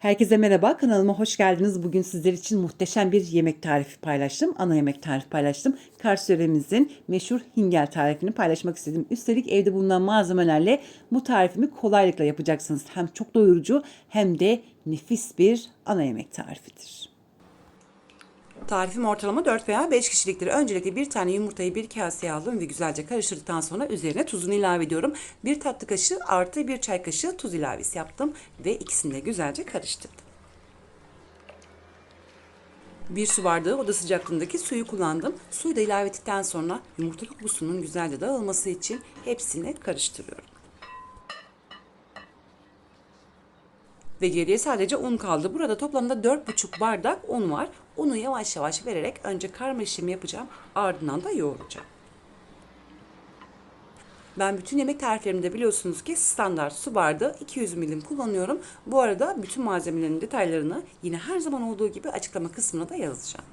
Herkese merhaba, kanalıma hoş geldiniz. Bugün sizler için muhteşem bir yemek tarifi paylaştım. Ana yemek tarifi paylaştım. Kars yöremizin meşhur hingel tarifini paylaşmak istedim. Üstelik evde bulunan malzemelerle bu tarifimi kolaylıkla yapacaksınız. Hem çok doyurucu hem de nefis bir ana yemek tarifidir. Tarifim ortalama 4 veya 5 kişiliktir. Öncelikle bir tane yumurtayı bir kaseye aldım ve güzelce karıştırdıktan sonra üzerine tuzunu ilave ediyorum. Bir tatlı kaşığı artı bir çay kaşığı tuz ilavesi yaptım ve ikisini de güzelce karıştırdım. Bir su bardağı oda sıcaklığındaki suyu kullandım. Suyu da ilave ettikten sonra yumurta kokusunun güzelce dağılması için hepsini karıştırıyorum. Ve geriye sadece un kaldı. Burada toplamda 4,5 bardak un var. Unu yavaş yavaş vererek önce karma işlemi yapacağım. Ardından da yoğuracağım. Ben bütün yemek tariflerimde biliyorsunuz ki standart su bardağı 200 milim kullanıyorum. Bu arada bütün malzemelerin detaylarını yine her zaman olduğu gibi açıklama kısmına da yazacağım.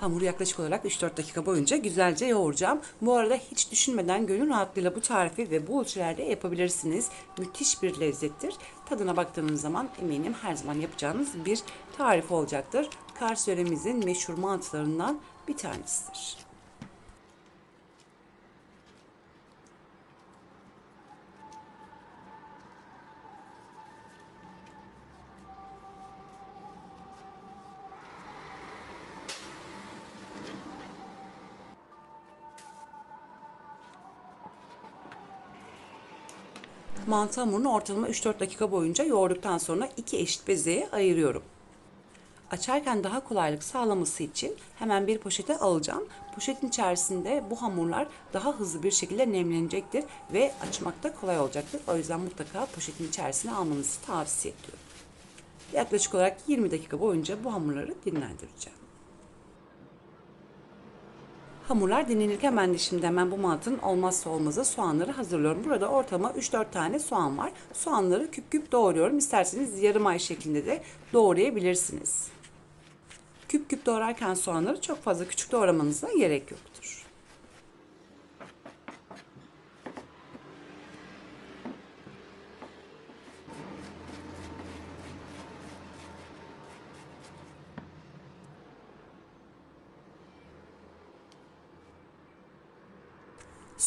Hamuru yaklaşık olarak 3-4 dakika boyunca güzelce yoğuracağım. Bu arada hiç düşünmeden gönül rahatlığıyla bu tarifi ve bu ölçülerde yapabilirsiniz. Müthiş bir lezzettir. Tadına baktığınız zaman eminim her zaman yapacağınız bir tarif olacaktır. Kars yöremizin meşhur mantılarından bir tanesidir. Mantı hamurunu ortalama 3-4 dakika boyunca yoğurduktan sonra iki eşit bezeye ayırıyorum. Açarken daha kolaylık sağlaması için hemen bir poşete alacağım. Poşetin içerisinde bu hamurlar daha hızlı bir şekilde nemlenecektir ve açmakta kolay olacaktır. O yüzden mutlaka poşetin içerisine almanızı tavsiye ediyorum. Yaklaşık olarak 20 dakika boyunca bu hamurları dinlendireceğim. Hamurlar dinlenirken ben de şimdi hemen bu mantının olmazsa olmazı soğanları hazırlıyorum. Burada ortama 3-4 tane soğan var. Soğanları küp küp doğruyorum. İsterseniz yarım ay şeklinde de doğrayabilirsiniz. Küp küp doğrarken soğanları çok fazla küçük doğramanıza gerek yoktur.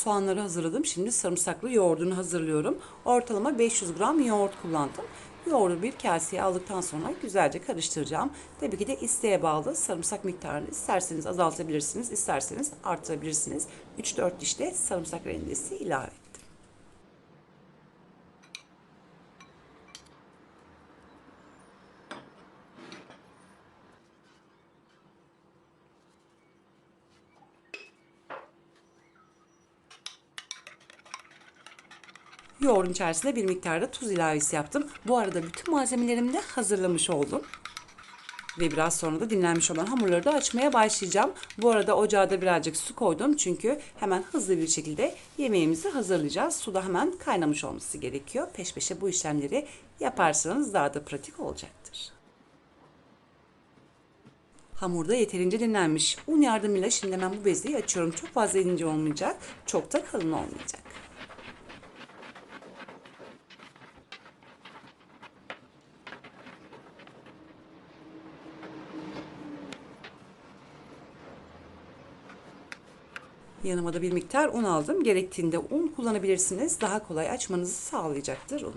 Soğanları hazırladım. Şimdi sarımsaklı yoğurdunu hazırlıyorum. Ortalama 500 gram yoğurt kullandım. Yoğurdu bir kaseye aldıktan sonra güzelce karıştıracağım. Tabii ki de isteğe bağlı sarımsak miktarını isterseniz azaltabilirsiniz, isterseniz artırabilirsiniz. 3-4 dişte sarımsak rendesi ilave ettim. Yoğurdun içerisine bir miktarda tuz ilavesi yaptım. Bu arada bütün malzemelerimi de hazırlamış oldum. Ve biraz sonra da dinlenmiş olan hamurları da açmaya başlayacağım. Bu arada ocağa da birazcık su koydum. Çünkü hemen hızlı bir şekilde yemeğimizi hazırlayacağız. Su da hemen kaynamış olması gerekiyor. Peş peşe bu işlemleri yaparsanız daha da pratik olacaktır. Hamurda yeterince dinlenmiş. Un yardımıyla şimdi hemen bu bezeyi açıyorum. Çok fazla ince olmayacak. Çok da kalın olmayacak. Yanıma da bir miktar un aldım. Gerektiğinde un kullanabilirsiniz. Daha kolay açmanızı sağlayacaktır un.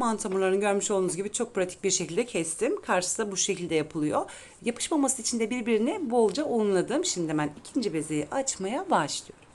Mantı hamurlarını görmüş olduğunuz gibi çok pratik bir şekilde kestim. Karşısı da bu şekilde yapılıyor. Yapışmaması için de birbirine bolca unladım. Şimdi hemen ikinci bezeyi açmaya başlıyorum.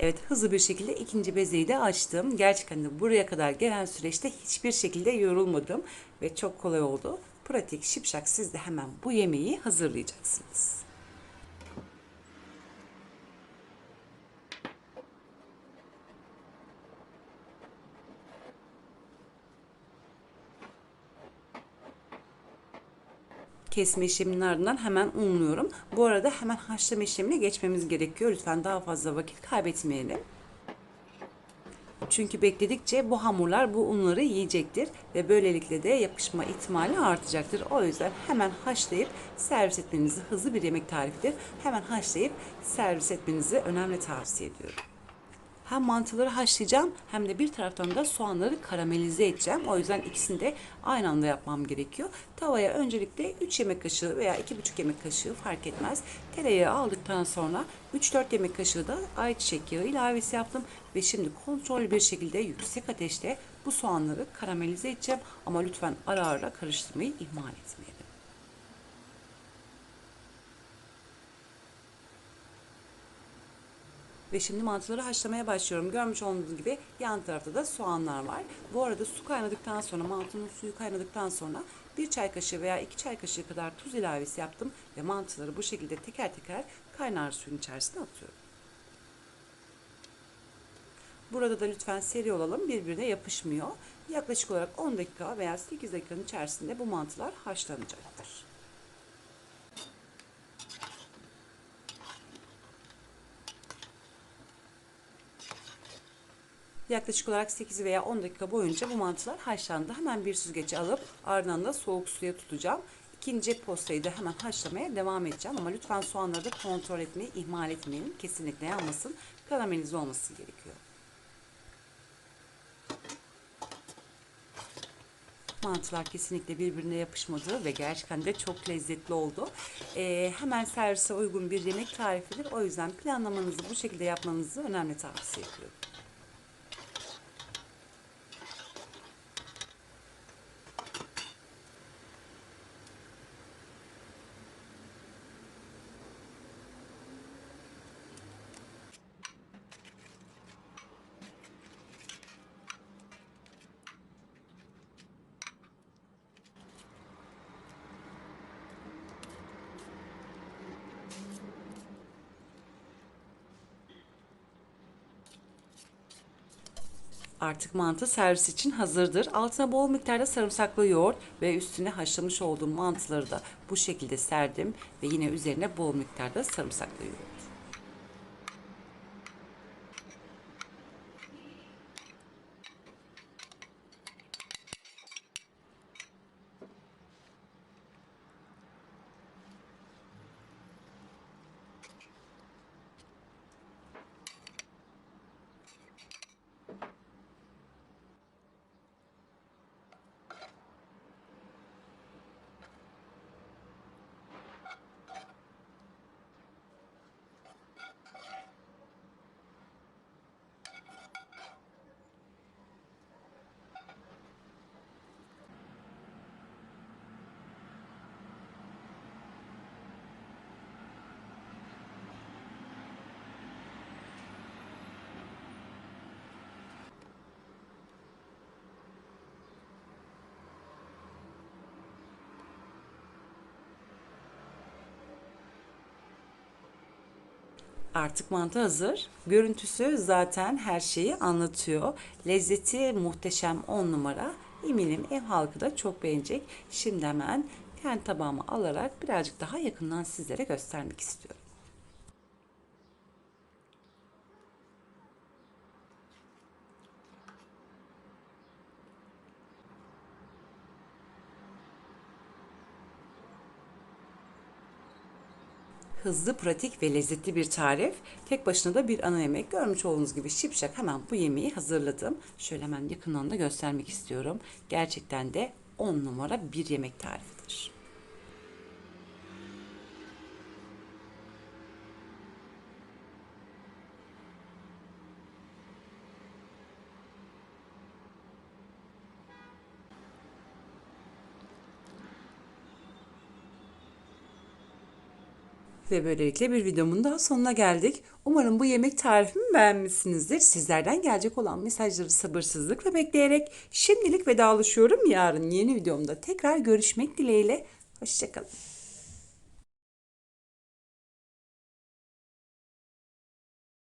Evet hızlı bir şekilde ikinci bezeyi de açtım. Gerçekten de buraya kadar gelen süreçte hiçbir şekilde yorulmadım ve çok kolay oldu. Pratik, şipşak siz de hemen bu yemeği hazırlayacaksınız. kesme işleminin ardından hemen unluyorum. Bu arada hemen haşlama işlemine geçmemiz gerekiyor. Lütfen daha fazla vakit kaybetmeyelim. Çünkü bekledikçe bu hamurlar bu unları yiyecektir ve böylelikle de yapışma ihtimali artacaktır. O yüzden hemen haşlayıp servis etmenizi hızlı bir yemek tarifidir. Hemen haşlayıp servis etmenizi önemli tavsiye ediyorum. Hem mantıları haşlayacağım hem de bir taraftan da soğanları karamelize edeceğim. O yüzden ikisini de aynı anda yapmam gerekiyor. Tavaya öncelikle 3 yemek kaşığı veya 2,5 yemek kaşığı fark etmez. Tereyağı aldıktan sonra 3-4 yemek kaşığı da ayçiçek yağı ilavesi yaptım. Ve şimdi kontrollü bir şekilde yüksek ateşte bu soğanları karamelize edeceğim. Ama lütfen ara ara karıştırmayı ihmal etmeyelim. Ve şimdi mantıları haşlamaya başlıyorum. Görmüş olduğunuz gibi yan tarafta da soğanlar var. Bu arada su kaynadıktan sonra mantının suyu kaynadıktan sonra bir çay kaşığı veya iki çay kaşığı kadar tuz ilavesi yaptım. Ve mantıları bu şekilde teker teker kaynar suyun içerisine atıyorum. Burada da lütfen seri olalım birbirine yapışmıyor. Yaklaşık olarak 10 dakika veya 8 dakikanın içerisinde bu mantılar haşlanacaktır. Yaklaşık olarak 8 veya 10 dakika boyunca bu mantılar haşlandı. Hemen bir süzgece alıp ardından da soğuk suya tutacağım. İkinci postayı da hemen haşlamaya devam edeceğim. Ama lütfen soğanları da kontrol etmeyi ihmal etmeyin. Kesinlikle yanmasın. Karamelize olması gerekiyor. Mantılar kesinlikle birbirine yapışmadı ve gerçekten de çok lezzetli oldu. Ee, hemen servise uygun bir yemek tarifidir. O yüzden planlamanızı bu şekilde yapmanızı önemli tavsiye ediyorum. Artık mantı servis için hazırdır. Altına bol miktarda sarımsaklı yoğurt ve üstüne haşlamış olduğum mantıları da bu şekilde serdim ve yine üzerine bol miktarda sarımsaklı yoğurt. Artık mantı hazır. Görüntüsü zaten her şeyi anlatıyor. Lezzeti muhteşem 10 numara. Eminim ev halkı da çok beğenecek. Şimdi hemen kendi tabağıma alarak birazcık daha yakından sizlere göstermek istiyorum. Hızlı, pratik ve lezzetli bir tarif. Tek başına da bir ana yemek. Görmüş olduğunuz gibi şipşak hemen bu yemeği hazırladım. Şöyle hemen yakından da göstermek istiyorum. Gerçekten de 10 numara bir yemek tarifidir. Ve böylelikle bir videomun daha sonuna geldik. Umarım bu yemek tarifimi beğenmişsinizdir. Sizlerden gelecek olan mesajları sabırsızlıkla bekleyerek şimdilik vedalaşıyorum. Yarın yeni videomda tekrar görüşmek dileğiyle. Hoşçakalın.